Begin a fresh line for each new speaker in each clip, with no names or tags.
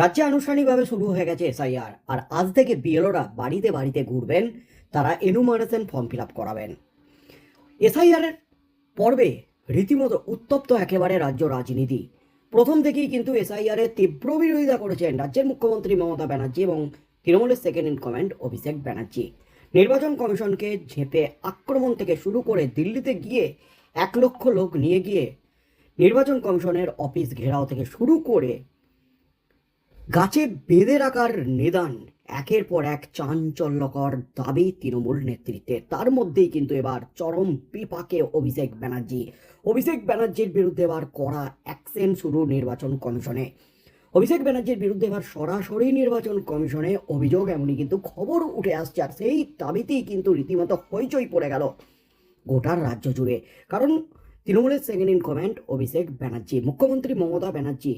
রাজ্যে আনুষ্ঠানিকভাবে শুরু হয়ে গেছে এসআইআর, আর আজ থেকে বিএলওরা বাড়িতে বাড়িতে ঘুরবেন, তারা এনুমারেশন ফর্ম ফিল আপ করাবেন। এসআইআর পর্বে রীতিমতো উত্তপ্ত একেবারে রাজ্য রাজনীতি। প্রথম থেকেই কিন্তু এসআইআর এর তীব্র বিরোধিতা করেছেন রাজ্যের মুখ্যমন্ত্রী মমতা ব্যানার্জি এবং তৃণমূলের second in command Abhishek Banerjee. নির্বাচন কমিশনকে ঝেপে আক্রমণ থেকে শুরু করে দিল্লিতে গিয়ে এক লক্ষ লোক নিয়ে গিয়ে নির্বাচন কমিশনের অফিস ঘেরাও থেকে শুরু করে গাছে বেঁধে রাখার নিদান, একের পর এক চাঞ্চল্যকর দাবি তৃণমূল নেতৃত্বে তার মধ্যেই কিন্তু এবার চরম বিপাকে অভিষেক ব্যানার্জি। অভিষেক ব্যানার্জির বিরুদ্ধে এবার কড়া অ্যাকশন শুরু নির্বাচন কমিশনে। অভিষেক ব্যানার্জির বিরুদ্ধে এবার সরাসরি নির্বাচন কমিশনে অভিযোগ, এমনই কিন্তু খবর উঠে আসছে, আর সেই দাবিতেই কিন্তু রীতিমতো হইচই পড়ে গেল গোটার রাজ্য জুড়ে। কারণ তৃণমূলের second in command Abhishek Banerjee, মুখ্যমন্ত্রী মমতা ব্যানার্জি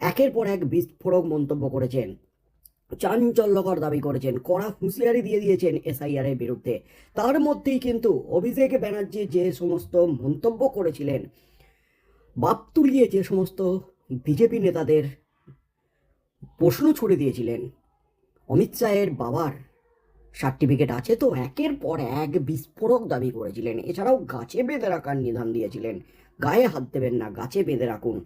একের পর এক বিস্ফোরক মন্তব্য করেছেন। চাঞ্চল্যকর দাবি করেছেন। কড়া হুঁশিয়ারি দিয়ে দিয়েছেন এসআইআর এর বিরুদ্ধে। তার মধ্যেই কিন্তু অভিষেক ব্যানার্জি যে সমস্ত মন্তব্য করেছিলেন বাপ তুলিয়ে যে সমস্ত বিজেপি নেতাদের প্রশ্ন ছুড়ে দিয়েছিলেন, অমিত শাহের বাবার সার্টিফিকেট আছে তো? একের পর এক বিস্ফোরক দাবি করেছিলেন। এছাড়াও গাছে বেঁধে রাখার নিধান দিয়েছিলেন। গায়ে হাত দেবেন না, গাছে বেঁধে রাখুন।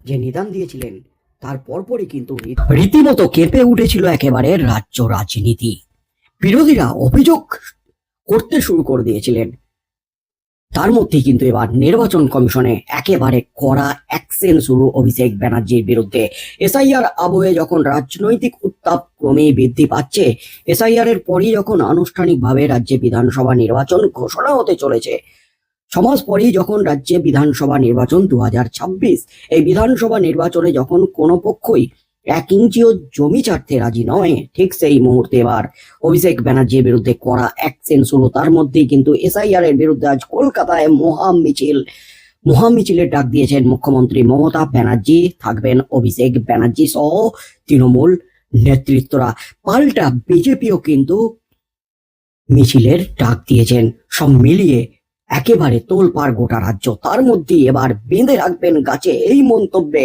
যে নিদান দিয়েছিলেন, তার পরপরই কিন্তু রীতিমতো কেঁপে উঠেছিল একেবারে রাজ্য রাজনীতি। বিরোধীরা অভিযোগ করতে শুরু করে দিয়েছিলেন। তার মধ্যেই কিন্তু এবার নির্বাচন কমিশনে একেবারে কড়া অ্যাকশন শুরু অভিষেক ব্যানার্জির বিরুদ্ধে। এসআইআর আবহে যখন রাজনৈতিক উত্তাপ ক্রমেই বৃদ্ধি পাচ্ছে এসআইআর এর পরই যখন আনুষ্ঠানিকভাবে রাজ্যে বিধানসভা নির্বাচন ঘোষণা হতে চলেছে সমাজ পরেই যখন রাজ্যে বিধানসভা নির্বাচন দুহাজার ছাব্বিশ, এই বিধানসভা নির্বাচনে যখন কোনো পক্ষই এক ইঞ্চিও জমি ছাড়তে রাজি নয়, ঠিক সেই মুহূর্তে এবার অভিষেক ব্যানার্জির বিরুদ্ধে করা অ্যাকশন শুরু। তার মধ্যেই কিন্তু এসআইআর এর বিরুদ্ধে আজ কলকাতায় মহা মিছিল। মহা মিছিলের ডাক দিয়েছেন মুখ্যমন্ত্রী মমতা ব্যানার্জি। থাকবেন অভিষেক ব্যানার্জি সহ তৃণমূল নেতৃত্বরা। পাল্টা বিজেপিও কিন্তু মিছিলের ডাক দিয়েছেন। সব মিলিয়ে একেবারে তোলপাড় গোটা রাজ্য। তার মধ্যে এবার বেঁধে রাখবেন গাছে এই মন্তব্যে।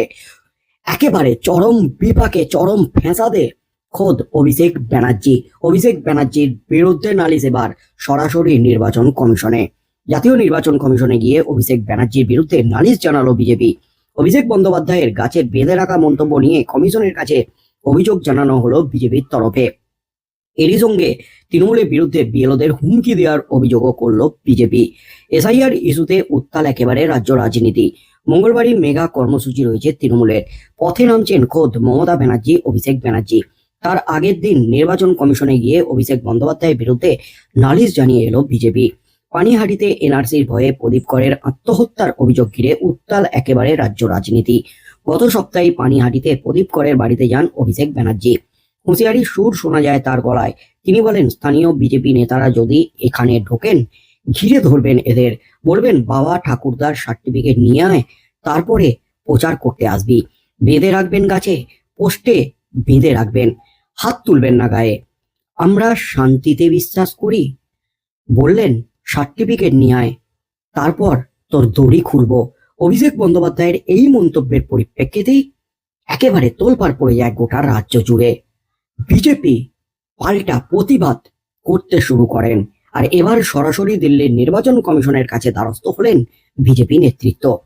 একেবারে চরম বিপাকে, চরম ফেঁসাদে খোদ অভিষেক ব্যানার্জি। অভিষেক ব্যানার্জির বিরুদ্ধে নালিশ এবার সরাসরি নির্বাচন কমিশনে। জাতীয় নির্বাচন কমিশনে গিয়ে অভিষেক ব্যানার্জির বিরুদ্ধে নালিশ জানালো বিজেপি। অভিষেক বন্দ্যোপাধ্যায়ের গাছে বেঁধে রাখা মন্তব্য নিয়ে কমিশনের কাছে অভিযোগ জানানো হলো বিজেপির তরফে। এরই সঙ্গে তৃণমূলের বিরুদ্ধে বিএলওদের হুমকি দেওয়ার অভিযোগও করল বিজেপি। এসআইআর ইস্যুতে উত্তাল একেবারে রাজ্য রাজনীতি। মঙ্গলবারই মেগা কর্মসূচি রয়েছে তৃণমূলের। পথে নামছেন খোদ মমতা ব্যানার্জি, অভিষেক ব্যানার্জি। তার আগের দিন নির্বাচন কমিশনে গিয়ে অভিষেক বন্দ্যোপাধ্যায়ের বিরুদ্ধে নালিশ জানিয়ে এলো বিজেপি। পানিহাটিতে এনআরসির ভয়ে প্রদীপ করের আত্মহত্যার অভিযোগ ঘিরে উত্তাল একেবারে রাজ্য রাজনীতি। গত সপ্তাহে পানিহাটিতে প্রদীপ করের বাড়িতে যান অভিষেক ব্যানার্জি। হুঁশিয়ারি সুর শোনা যায় তার গলায়। তিনি বলেন, স্থানীয় বিজেপি নেতারা যদি এখানে ঢোকেন, ঘিরে ধরবেন এদের। বলবেন, বাবা ঠাকুরদার সার্টিফিকেট নিয়ে আয়, তারপরে প্রচার করতে আসবি। বেঁধে রাখবেন গাছে, পোস্টে বেঁধে রাখবেন, হাত তুলবেন না গায়ে। আমরা শান্তিতে বিশ্বাস করি। বললেন, সার্টিফিকেট নিয়ে আয়, তারপর তোর দড়ি খুলব। অভিষেক বন্দ্যোপাধ্যায়ের এই মন্তব্যের পরিপ্রেক্ষিতেই একেবারে তোলপাড় পড়ে যায় গোটা রাজ্য জুড়ে। বিজেপি পাল্টা প্রতিবাদ করতে শুরু করেন। আর এবার সরাসরি দিল্লির নির্বাচন কমিশনের কাছে দ্বারস্থ হলেন বিজেপি নেতৃত্ব।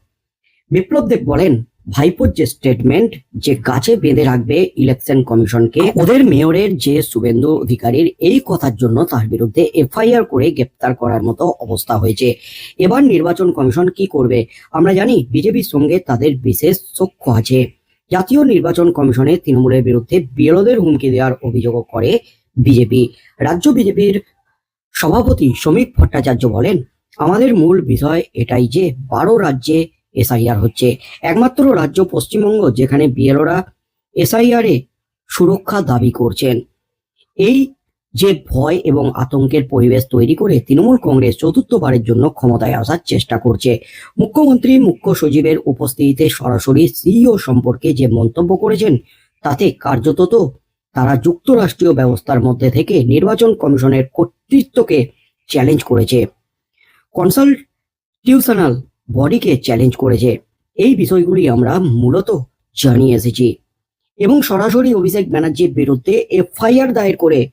বিপ্লব দেব বলেন, ভাইপোর যে স্টেটমেন্ট যে গাছে বেঁধে রাখবে ইলেকশন কমিশনকে, ওদের মেয়রের যে শুভেন্দু অধিকারীর এই কথার জন্য তার বিরুদ্ধে এফআইআর করে গ্রেপ্তার করার মতো অবস্থা হয়েছে। এবার নির্বাচন কমিশন কি করবে? আমরা জানি বিজেপির সঙ্গে তাদের বিশেষ সখ্য আছে। জাতীয় নির্বাচন কমিশনে তৃণমূলের বিরুদ্ধে বিরোধের হুমকি দেওয়ার অভিযোগ করে বিজেপি। রাজ্য বিজেপির সভাপতি শ্রমিক ভট্টাচার্য বলেন, আমাদের মূল বিষয় এটাই যে বারো রাজ্যে এসআইআর হচ্ছে। একমাত্র রাজ্য পশ্চিমবঙ্গ যেখানে বিএলওরা এসআইআর সুরক্ষা দাবি করছেন। এই যে ভয় এবং আতঙ্কের পরিবেশ তৈরি করে তৃণমূল কংগ্রেস চতুর্থবারের জন্য ক্ষমতায় আসার চেষ্টা করছে। মুখ্যমন্ত্রী মুখ্য সচিবের উপস্থিতিতে সরাসরি সিইও সম্পর্কে যে মন্তব্য করেছেন, তাতে কার্যত তারা যুক্তরাষ্ট্রীয় ব্যবস্থার মধ্যে থেকে নির্বাচন কমিশনের কর্তৃত্বকে চ্যালেঞ্জ করেছে। কনসালটিউশনাল বডিকে চ্যালেঞ্জ করেছে। এই বিষয়গুলি আমরা মূলত জানিয়ে এসেছি। এবং সরাসরি অভিষেক ব্যানার্জির বিরুদ্ধে এফআইআর দায়ের করে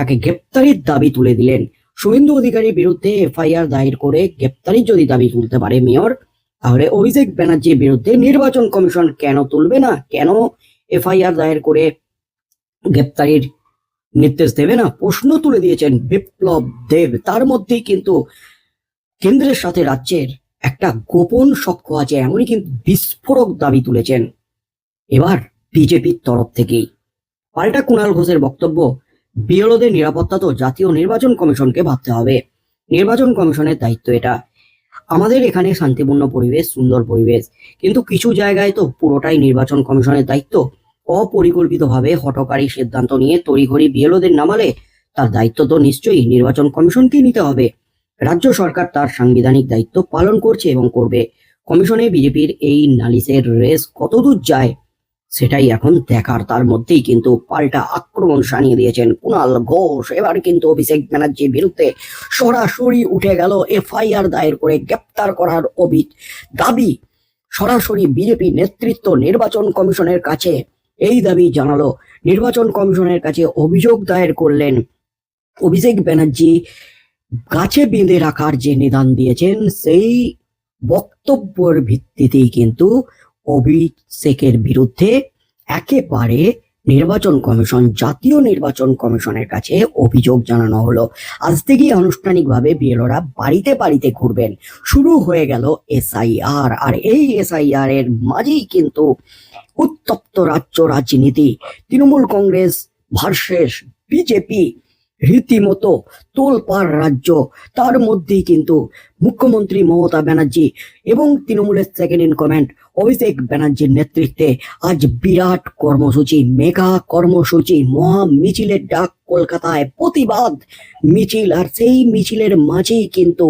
তাকে গ্রেপ্তারির দাবি তুলে দিলেন। শুভেন্দু অধিকারীর বিরুদ্ধে এফআইআর দায়ের করে গ্রেপ্তারির যদি দাবি তুলতে পারে মেয়র, তাহলে অভিষেক ব্যানার্জির বিরুদ্ধে নির্বাচন কমিশন কেন তুলবে না? কেন এফআইআর দায়ের করে গ্রেপ্তারির নির্দেশ দেবে না? প্রশ্ন তুলে দিয়েছেন বিপ্লব দেব। তার মধ্যেই কিন্তু কেন্দ্রের সাথে রাজ্যের একটা গোপন সখ্য আছে, এমনই কিন্তু বিস্ফোরক দাবি তুলেছেন এবার বিজেপির তরফ থেকেই। পাল্টা কুণাল ঘোষের বক্তব্য বিএলওদের নিরাপত্তা তো জাতীয় নির্বাচন কমিশনকে ভাবতে হবে। নির্বাচন কমিশনের দায়িত্ব এটা। আমাদের এখানে শান্তিপূর্ণ পরিবেশ, সুন্দর পরিবেশ, কিন্তু কিছু জায়গায় তো পুরোটাই নির্বাচন কমিশনের দায়িত্ব। অপরিকল্পিতভাবে হটকারী সিদ্ধান্ত নিয়ে তড়িঘড়ি বিএলওদের নামালে তার দায়িত্ব তো নিশ্চয়ই নির্বাচন কমিশনকেই নিতে হবে। রাজ্য সরকার তার সাংবিধানিক দায়িত্ব পালন করছে এবং করবে। কমিশনে বিজেপির এই নালিশের রেস কতদূর যায় সেটাই এখন দেখার। তার মধ্যেই কিন্তু পাল্টা আক্রমণ সানিয়ে দিয়েছেন কুণাল ঘোষ। এবার কিন্তু অভিষেক ব্যানার্জির বিরুদ্ধে সরাসরি উঠে গেল এফআইআর দায়ের করে গ্রেপ্তার করার অভি দাবি, সরাসরি বিজেপি নেতৃত্ব নির্বাচন কমিশনের কাছে। এই দাবি জানালো নির্বাচন কমিশনের কাছে অভিযোগ দায়ের করলেন অভিষেক ব্যানার্জি। গাছে বেঁধে রাখার যে নিদান দিয়েছেন, সেই বক্তব্যের ভিত্তিতেই কিন্তু অভিষেকের বিরুদ্ধে একেবারে নির্বাচন কমিশন, জাতীয় নির্বাচন কমিশনের কাছে অভিযোগ জানানো হলো। আজ থেকেই আনুষ্ঠানিকভাবে বিএলওরা বাড়িতে বাড়িতে ঘুরবেন। শুরু হয়ে গেল এসআইআর, আর এই এসআইআর এর মাঝেই কিন্তু উত্তপ্ত রাজ্য রাজনীতি। তৃণমূল কংগ্রেস ভার্সেস বিজেপি রীতিমতো তোলপার রাজ্য, তার মধ্যেই কিন্তু মুখ্যমন্ত্রী মমতা ব্যানার্জি এবং তৃণমূলের সেকেন্ড ইন কমান্ড অভিষেক ব্যানার্জির নেতৃত্বে আজ বিরাট কর্মসূচি, মেগা কর্মসূচি, মহা মিছিলের ডাক কলকাতায় প্রতিবাদ, মিছিল আর সেই মিছিলের মাঝেই কিন্তু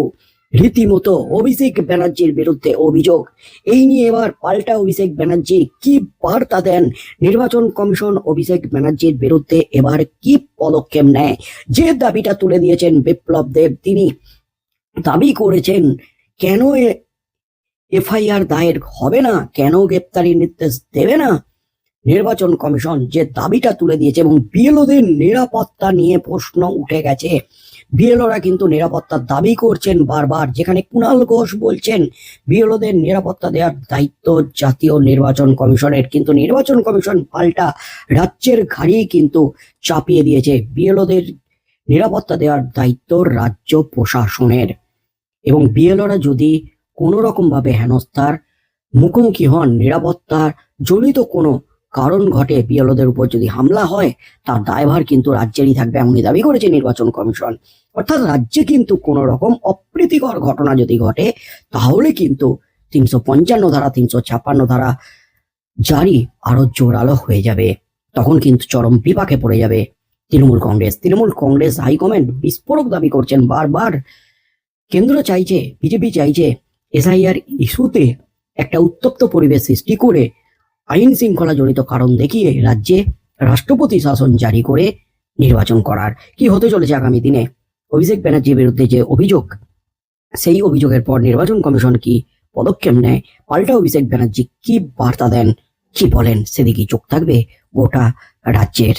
রীতিমতো অভিষেক ব্যানার্জির বিরুদ্ধে অভিযোগ। এই নিয়ে এবার পাল্টা অভিষেক ব্যানার্জি কি বার্তা দেন? নির্বাচন কমিশন অভিষেক ব্যানার্জির বিরুদ্ধে এবার কি পদক্ষেপ নেয়? যে দাবিটা তুলে দিয়েছেন বিপ্লব দেব, তিনি দাবি করেছেন, কেন এফআইআর দায়ের হবে না? কেন গ্রেপ্তারি নির্দেশ দেবে না? নির্বাচন কমিশন যে দাবিটা তুলে দিয়েছে এবং বিএলওদের নিরাপত্তা নিয়ে প্রশ্ন উঠে গেছে। বিএলওরা কিন্তু নিরাপত্তার দাবি করছেন বারবার, যেখানে কুণাল ঘোষ বলছেন বিএলওদের নিরাপত্তা দেওয়ার দায়িত্ব জাতীয় নির্বাচন কমিশনের। কিন্তু নির্বাচন কমিশন পাল্টা রাজ্যের ঘাড়েই কিন্তু চাপিয়ে দিয়েছে বিএলওদের নিরাপত্তা দেওয়ার দায়িত্ব রাজ্য প্রশাসনের। এবং বিএলওরা যদি কোনো রকম ভাবে হেনস্থার মুখোমুখি হন, নিরাপত্তার জড়িত কোনো কারণ ঘটে বিএলওদের উপর যদি হামলা হয়, তার দায়ভার কিন্তু রাজ্যেরই থাকবে এমনই দাবি করেছে নির্বাচন কমিশন। অর্থাৎ রাজ্যে কিন্তু কোনো রকম অপ্রীতিকর ঘটনা যদি ঘটে, তাহলে কিন্তু তিনশো পঞ্চান্ন ধারা, তিনশো ছাপ্পান্ন ধারা জারি আরও জোরালো হয়ে যাবে। তখন কিন্তু চরম বিপাকে পড়ে যাবে তৃণমূল কংগ্রেস। তৃণমূল কংগ্রেস হাইকমান্ড বিস্ফোরক দাবি করছেন বারবার। কেন্দ্র চাইছে, বিজেপি চাইছে, এসআইআর ইস্যুতে একটা উত্তপ্ত পরিবেশ সৃষ্টি করে আইন শৃঙ্খলা জড়িত কারণ দেখিয়ে রাজ্যে রাষ্ট্রপতি শাসন জারি করে নির্বাচন করার কি হতে চলেছে আগামী দিনে? অভিষেক ব্যানার্জির বিরুদ্ধে যে অভিযোগ, সেই অভিযোগের পর নির্বাচন কমিশন কি পদক্ষেপ নেয়? পাল্টা অভিষেক ব্যানার্জি কি বার্তা দেন? কি বলেন? সেদিকে চোখ থাকবে গোটা রাজ্যের।